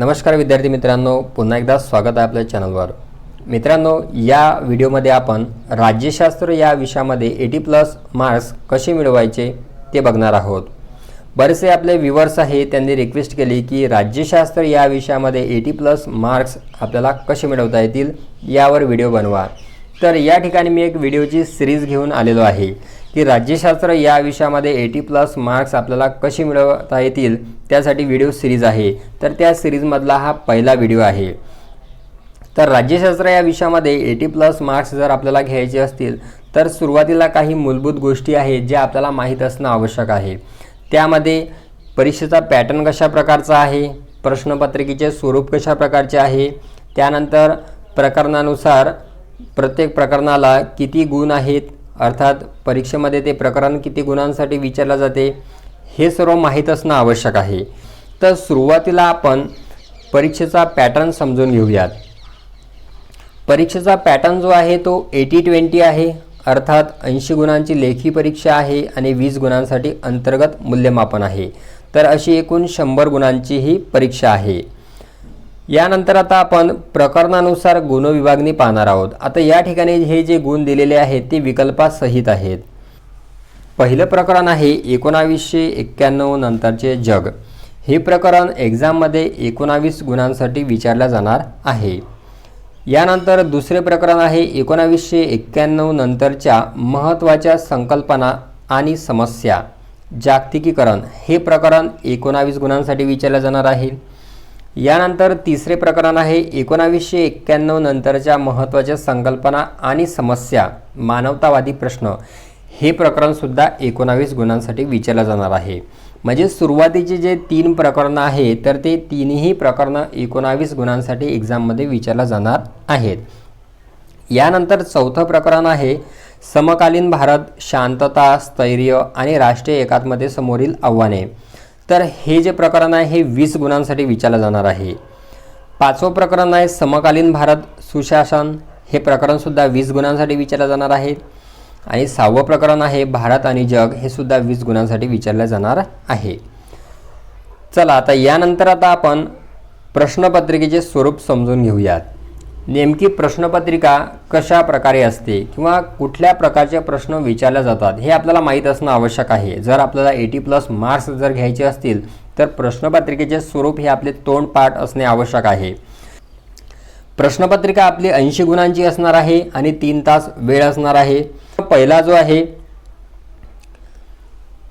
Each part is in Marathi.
नमस्कार विद्यार्थी मित्रांनो पुन्हा एकदा स्वागत आहे आपल्या चॅनलवर. मित्रांनो या व्हिडिओमध्ये आपण राज्यशास्त्र या विषयामध्ये एटी प्लस मार्क्स कसे मिळवायचे ते बघणार आहोत. बरेचसे आपले व्ह्युअर्स आहे त्यांनी रिक्वेस्ट केली की राज्यशास्त्र या विषयामध्ये एटी प्लस मार्क्स आपल्याला कसे मिळवता येतील यावर व्हिडिओ बनवा. तर या ठिकाणी मी एक व्हिडिओची सिरीज घेऊन आलेलो आहे. की राज्यशास्त्र या विषयामध्ये एटी प्लस मार्क्स आपल्याला कसे मिळवता येतील त्यासाठी व्हिडिओ सिरीज आहे. तर त्या सिरीजमधला हा पहिला व्हिडिओ आहे. तर राज्यशास्त्र या विषयामध्ये एटी प्लस मार्क्स जर आपल्याला घ्यायचे असतील तर सुरुवातीला काही मूलभूत गोष्टी आहेत ज्या आपल्याला माहीत असणं आवश्यक आहे. त्यामध्ये परीक्षेचा पॅटर्न कशा प्रकारचा आहे प्रश्नपत्रिकेचे स्वरूप कशा प्रकारचे आहे त्यानंतर प्रकरणानुसार प्रत्येक प्रकरणाला किती गुण आहेत अर्थात परीक्षेमध्ये ते प्रकरण किती गुणांसाठी विचारलं जाते हे सर्व माहीत असणं आवश्यक आहे. तर सुरुवातीला आपण परीक्षेचा पॅटर्न समजून घेऊयात. परीक्षेचा पॅटर्न जो आहे तो एटी ट्वेंटी आहे. अर्थात ऐंशी गुणांची लेखी परीक्षा आहे आणि वीस गुणांसाठी अंतर्गत मूल्यमापन आहे. तर अशी एकूण शंभर गुणांची ही परीक्षा आहे. यानंतर आता आपण प्रकरणानुसार गुणविभागणी पाहणार आहोत. आता या ठिकाणी हे जे गुण दिलेले आहेत ते विकल्पासहित आहेत. पहिलं प्रकरण आहे एकोणावीसशे एक्क्याण्णव नंतरचे जग. हे प्रकरण एक्झाममध्ये एकोणावीस गुणांसाठी विचारलं जाणार आहे. यानंतर दुसरे प्रकरण आहे एकोणावीसशे एक्क्याण्णव नंतरच्या महत्त्वाच्या संकल्पना आणि समस्या. जागतिकीकरण. हे प्रकरण एकोणावीस गुणांसाठी विचारलं जाणार आहे. यानंतर तिसरे प्रकरण आहे एकोणावीसशे एक्क्याण्णव नंतरच्या महत्त्वाच्या संकल्पना आणि समस्या मानवतावादी प्रश्न. हे प्रकरणसुद्धा एकोणावीस गुणांसाठी विचारलं जाणार आहे. म्हणजे सुरुवातीचे जे तीन प्रकरणं आहे तर ते तीनही प्रकरणं एकोणावीस गुणांसाठी एक्झाममध्ये विचारलं जाणार आहेत. यानंतर चौथं प्रकरण आहे समकालीन भारत शांतता स्थैर्य आणि राष्ट्रीय एकात्मते समोरील आव्हाने. तर हे जे प्रकरण आहे हे वीस गुणांसाठी विचारलं जाणार आहे. पाचवं प्रकरण आहे समकालीन भारत सुशासन. हे प्रकरणसुद्धा वीस गुणांसाठी विचारलं जाणार आहे. आणि सहावं प्रकरण आहे भारत आणि जग हे सुद्धा वीस गुणांसाठी विचारलं जाणार आहे. चला आता यानंतर आता आपण प्रश्नपत्रिकेचे स्वरूप समजून घेऊयात. नेमकी प्रश्नपत्रिका कशा प्रकारे असते किंवा कुठल्या प्रकारचे प्रश्न विचारले जातात हे आपल्याला माहीत असणं आवश्यक आहे. जर आपल्याला एटी प्लस मार्क्स जर घ्यायचे असतील तर प्रश्नपत्रिकेचे स्वरूप हे आपले तोंड पाठ असणे आवश्यक आहे. प्रश्नपत्रिका आपली ऐंशी गुणांची असणार आहे आणि तीन तास वेळ असणार आहे. पहिला जो आहे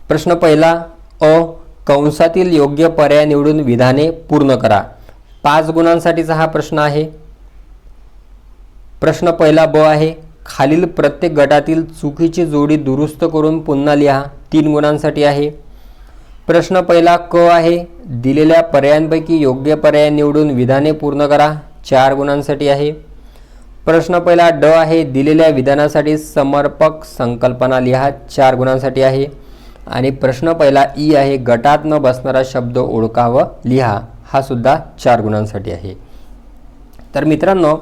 प्रश्न पहिला अ कंसातील योग्य पर्याय निवडून विधाने पूर्ण करा. पाच गुणांसाठीचा हा प्रश्न आहे. प्रश्न पहिला ब आहे खालील प्रत्येक गटातील चुकीची जोडी दुरुस्त करून पुन्हा लिहा. तीन गुणांसाठी आहे. प्रश्न पहिला क आहे दिलेल्या पर्यायांपैकी योग्य पर्याय निवडून विधाने पूर्ण करा. चार गुणांसाठी आहे. प्रश्न पहिला ड आहे दिलेल्या विधानासाठी समर्पक संकल्पना लिहा. चार गुणांसाठी आहे. आणि प्रश्न पहिला ई आहे गटात न बसणारा शब्द ओळखा व लिहा. हा सुद्धा चार गुणांसाठी आहे. तर मित्रांनो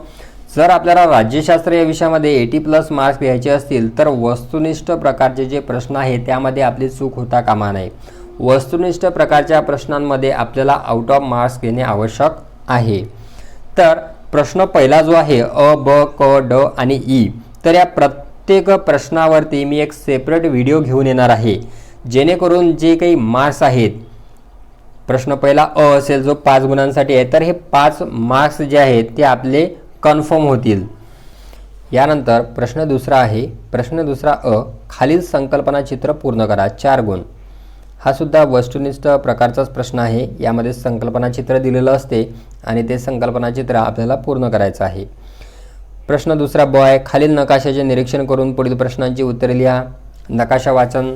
जर आपल्याला राज्यशास्त्र या विषयामध्ये एटी प्लस मार्क्स घ्यायचे असतील तर वस्तुनिष्ठ प्रकारचे जे प्रश्न आहे त्यामध्ये आपली चूक होता कामा नये. वस्तुनिष्ठ प्रकारच्या प्रश्नांमध्ये आपल्याला आउट ऑफ मार्क्स घेणे आवश्यक आहे. तर प्रश्न पहिला जो आहे अ ब क ड आणि ई तर या प्रत्येक प्रश्नावरती मी एक सेपरेट व्हिडिओ घेऊन येणार आहे. जेणेकरून जे काही मार्क्स आहेत प्रश्न पहिला अ असेल जो पाच गुणांसाठी आहे तर हे पाच मार्क्स जे आहेत ते आपले कन्फर्म होतील. यानंतर प्रश्न दुसरा आहे. प्रश्न दुसरा अ खालील संकल्पना चित्र पूर्ण करा. चार गुण. हा सुद्धा वस्तुनिष्ठ प्रकारचाच प्रश्न आहे. यामध्ये संकल्पना चित्र दिलेलं असते आणि ते संकल्पना चित्र आपल्याला पूर्ण करायचं आहे. प्रश्न दुसरा ब आहे. खालील नकाशाचे निरीक्षण करून पुढील प्रश्नांची उत्तरे लिहा. नकाशा वाचन.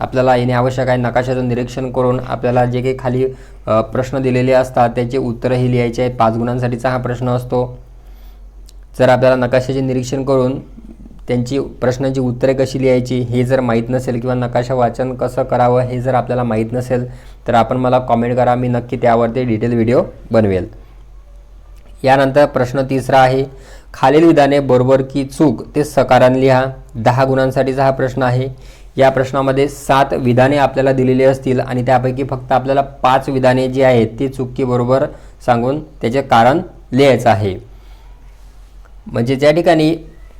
आपल्याला येणे आवश्यक आहे. नकाशाचं निरीक्षण करून आपल्याला जे काही खाली प्रश्न दिलेले असतात त्याचे उत्तरही लिहायचे आहे. पाच गुणांसाठीचा हा प्रश्न असतो. जर आपल्याला नकाशाचे निरीक्षण करून त्यांची प्रश्नांची उत्तरे कशी लिहायची हे जर माहीत नसेल किंवा नकाशा वाचन कसं करावं हे जर आपल्याला माहीत नसेल तर आपण मला कॉमेंट करा मी नक्की त्यावरती डिटेल व्हिडिओ बनवेल. यानंतर प्रश्न तिसरा आहे खालील विधाने बरोबर की चूक ते सकारान लिहा. दहा गुणांसाठीचा हा प्रश्न आहे. या प्रश्नामध्ये सात विधाने आपल्याला दिलेली असतील आणि त्यापैकी फक्त आपल्याला पाच विधाने जी आहेत ती चुकी बरोबर सांगून त्याचे कारण लिहायचं आहे. म्हणजे ज्या ठिकाणी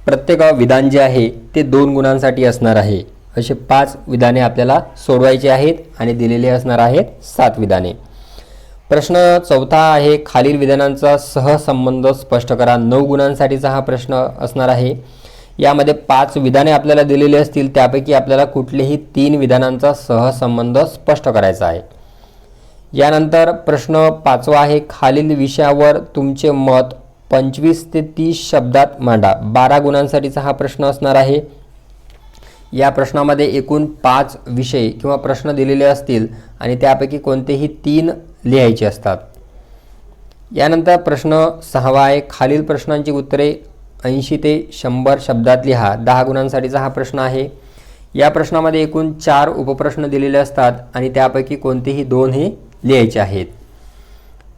प्रत्येक विधान जे आहे ते दोन गुणांसाठी असणार आहे. असे पाच विधाने आपल्याला सोडवायची आहेत आणि दिलेले असणार आहेत सात विधाने. प्रश्न चौथा आहे खालील विधानांचा सहसंबंध स्पष्ट करा. नऊ गुणांसाठीचा हा प्रश्न असणार आहे. यामध्ये पाच विधाने आपल्याला दिलेली असतील त्यापैकी आपल्याला कुठलेही तीन विधानांचा सहसंबंध स्पष्ट करायचा आहे. यानंतर प्रश्न पाचवा आहे खालील विषयावर तुमचे मत पंचवीस ते तीस शब्दात मांडा. बारा गुणांसाठीचा हा प्रश्न असणार आहे. या प्रश्नामध्ये एकूण पाच विषय किंवा प्रश्न दिलेले असतील आणि त्यापैकी कोणतेही तीन लिहायचे असतात. यानंतर प्रश्न सहावा आहे. खालील प्रश्नांची उत्तरे ऐंशी ते शंभर शब्दात लिहा. दहा गुणांसाठीचा हा प्रश्न आहे. या प्रश्नामध्ये एकूण चार उपप्रश्न दिलेले असतात आणि त्यापैकी कोणतेही दोन हे लिहायचे आहेत.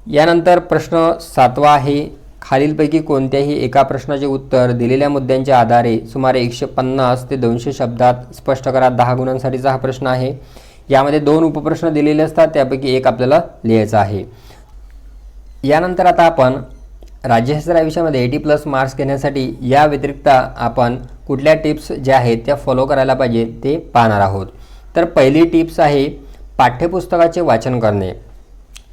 यानंतर प्रश्न सातवा आहे. खालीलपैकी कोणत्याही एका प्रश्नाचे उत्तर दिलेल्या मुद्द्यांच्या आधारे सुमारे एकशे पन्नास ते दोनशे शब्दात स्पष्ट करा. दहा गुणांसाठीचा हा प्रश्न आहे. यामध्ये दोन उपप्रश्न दिलेले असतात त्यापैकी एक आपल्याला लिहायचा आहे. यानंतर आता आपण राज्यशास्त्र या विषयामध्ये एटी प्लस मार्क्स घेण्यासाठी या व्यतिरिक्त आपण कुठल्या टिप्स ज्या आहेत त्या फॉलो करायला पाहिजे ते पाहणार आहोत. तर पहिली टिप्स आहे पाठ्यपुस्तकाचे वाचन करणे.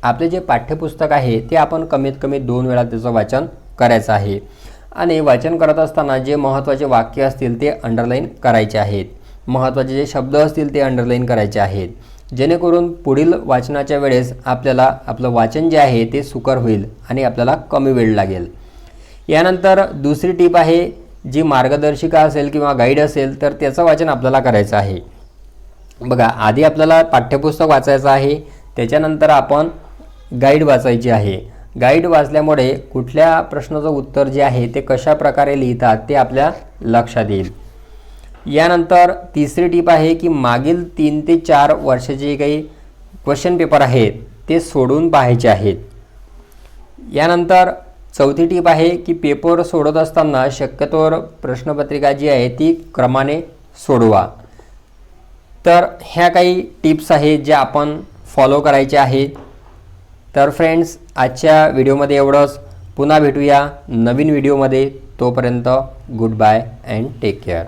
आपले जे पाठ्यपुस्तक आहे ते आपण कमीत कमी दोन वेळा त्याचं वाचन करायचं आहे. आणि वाचन करत असताना जे महत्त्वाचे वाक्य असतील ते अंडरलाईन करायचे आहेत. महत्त्वाचे जे शब्द असतील ते अंडरलाईन करायचे आहेत. जेणेकरून पुढील वाचनाच्या वेळेस आपल्याला आपलं वाचन जे आहे ते सुकर होईल आणि आपल्याला कमी वेळ लागेल. यानंतर दुसरी टीप आहे जी मार्गदर्शिका असेल किंवा गाईड असेल तर त्याचं वाचन आपल्याला करायचं आहे. बघा आधी आपल्याला पाठ्यपुस्तक वाचायचं आहे त्याच्यानंतर आपण गाईड वाचायची आहे. गाईड वाचल्यामुळे कुठल्या प्रश्नाचं उत्तर जे आहे ते कशा प्रकारे लिहितात ते आपल्या लक्षात येईल. यानंतर तिसरी टीप आहे की मागील तीन ते चार वर्षाचे जे काही क्वेश्चन पेपर आहेत ते सोडून पाहायचे आहेत. यानंतर चौथी टीप आहे की पेपर सोडत असताना शक्यतोवर प्रश्नपत्रिका जी आहे ती क्रमाने सोडवा. तर ह्या काही टिप्स आहेत ज्या आपण फॉलो करायच्या आहेत. तर फ्रेंड्स आजच्या व्हिडिओमध्ये एवढंच. पुन्हा भेटूया नवीन व्हिडिओमध्ये तोपर्यंत good bye and take care